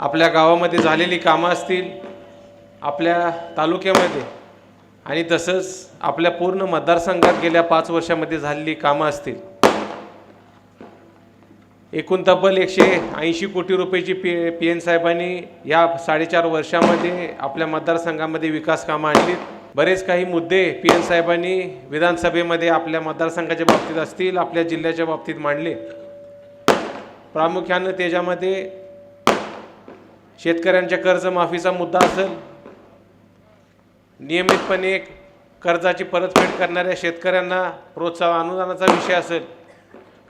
आपल्या गावामध्ये झालेली कामं असतील आपल्या तालुक्यामध्ये आणि तसंच आपल्या पूर्ण मतदारसंघात गेल्या पाच वर्षामध्ये झालेली कामं असतील. एकूण तब्बल एकशे ऐंशी कोटी रुपयाची पी पी एन साहेबांनी या साडेचार वर्षामध्ये आपल्या मतदारसंघामध्ये विकास कामं आणलीत बरेच काही मुद्दे पी एन साहेबांनी विधानसभेमध्ये आपल्या मतदारसंघाच्या बाबतीत असतील आपल्या जिल्ह्याच्या बाबतीत मांडले. प्रामुख्यानं त्याच्यामध्ये शेतकऱ्यांच्या कर्जमाफीचा मुद्दा असेल नियमितपणे कर्जाची परतफेड करणाऱ्या शेतकऱ्यांना प्रोत्साहन अनुदानाचा विषय असेल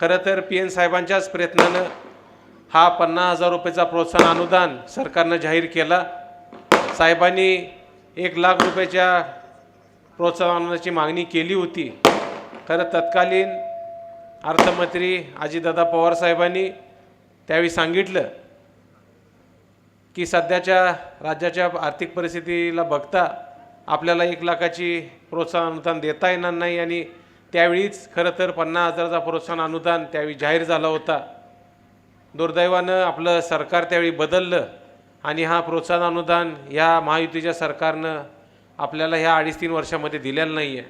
खरं तर पी एन साहेबांच्याच प्रयत्नानं हा पन्नास हजार रुपयाचा प्रोत्साहन अनुदान सरकारनं जाहीर केला. साहेबांनी एक लाख रुपयाच्या प्रोत्साहन मागणी केली होती. खरं तत्कालीन अर्थमंत्री अजितदादा पवार साहेबांनी त्यावेळी सांगितलं की सध्याच्या राज्याच्या आर्थिक परिस्थितीला बघता आपल्याला एक लाखाची प्रोत्साहन अनुदान देता येणार नाही आणि त्यावेळीच खरं तर पन्नास हजाराचा प्रोत्साहन अनुदान त्यावेळी जाहीर झाला होता. दुर्दैवानं आपलं सरकार त्यावेळी बदललं आणि हा प्रोत्साहन अनुदान ह्या महायुतीच्या सरकारनं आपल्याला ह्या अडीच तीन वर्षामध्ये दिलेलं नाही आहे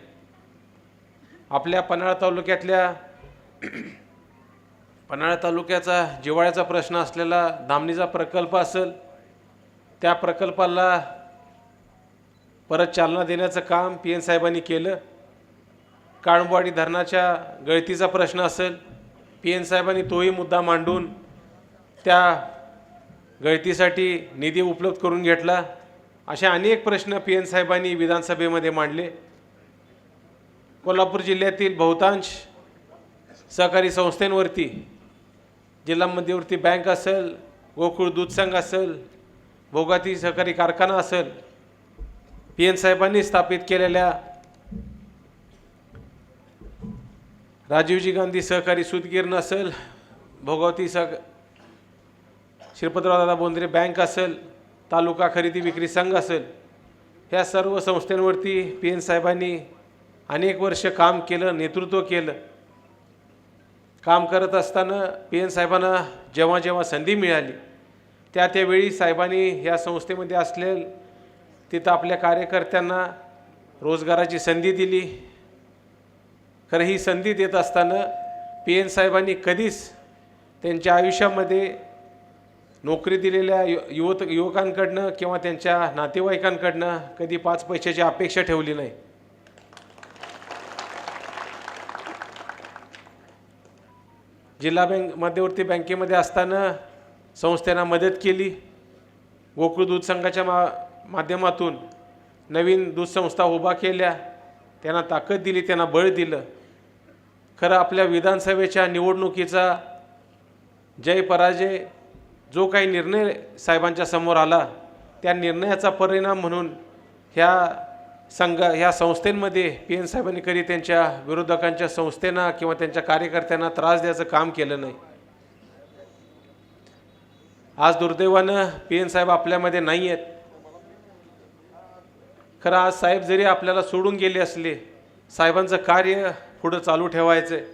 आपल्या पन्हाळा तालुक्यातल्या पन्हाळा तालुक्याचा जिवाळ्याचा प्रश्न असलेला धामणीचा प्रकल्प असेल त्या प्रकल्पाला परत चालना देण्याचं काम पी एन साहेबांनी केलं. काळंबवाडी धरणाच्या गळतीचा प्रश्न असेल पी एन साहेबांनी तोही मुद्दा मांडून त्या गळतीसाठी निधी उपलब्ध करून घेतला. असे अनेक प्रश्न पी एन साहेबांनी विधानसभेमध्ये मांडले. कोल्हापूर जिल्ह्यातील बहुतांश सहकारी संस्थेंवरती जिल्हा मध्यवर्ती बँक असेल गोकुळ दूध संघ असेल भोगाती सहकारी कारखाना असेल पी एन साहेबांनी स्थापित केलेल्या राजीवजी गांधी सहकारी सूतगिरण असेल भोगावती सह श्रीपतरावदादा बोंद्रे बँक असेल तालुका खरेदी विक्री संघ असेल ह्या सर्व संस्थांवरती पी एन साहेबांनी अनेक वर्ष काम केलं नेतृत्व केलं. काम करत असताना पी एन साहेबांना जेव्हा जेव्हा संधी मिळाली त्या त्यावेळी साहेबांनी ह्या संस्थेमध्ये असले तिथं आपल्या कार्यकर्त्यांना रोजगाराची संधी दिली. खरं ही संधी देत असताना पी एन साहेबांनी कधीच त्यांच्या आयुष्यामध्ये नोकरी दिलेल्या यु युवत युवकांकडनं किंवा त्यांच्या नातेवाईकांकडनं कधी पाच पैशाची अपेक्षा ठेवली नाही. जिल्हा बँक मध्यवर्ती बँकेमध्ये असताना संस्थेनं मदत केली. गोकुळ दूध संघाच्या मा माध्यमातून नवीन दूध संस्था उभा केल्या. त्यांना ताकद दिली त्यांना बळ दिलं. खरं आपल्या विधानसभेच्या निवडणुकीचा जय पराजय जो काही निर्णय साहेबांच्या समोर आला त्या निर्णयाचा परिणाम म्हणून ह्या संघ ह्या संस्थेमध्ये पी एन साहेबांनी कधी त्यांच्या विरोधकांच्या संस्थेना किंवा त्यांच्या कार्यकर्त्यांना त्रास द्यायचं काम केलं नाही. आज दुर्दैवानं पी एन साहेब आपल्यामध्ये नाही आहेत खरं आज साहेब जरी आपल्याला सोडून गेले असले साहेबांचं कार्य पुढं चालू ठेवायचं आहे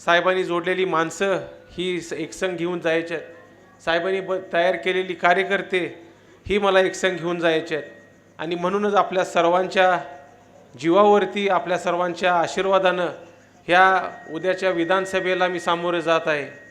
साहेबांनी जोडलेली माणसं ही स- घेऊन जायचे आहेत साहेबांनी ब तयार केलेली कार्यकर्ते ही मला एकसंग घेऊन जायचे आहेत आणि म्हणूनच आपल्या सर्वांच्या जीवावरती आपल्या सर्वांच्या आशीर्वादानं ह्या उद्याच्या विधानसभेला मी सामोरे जात आहे.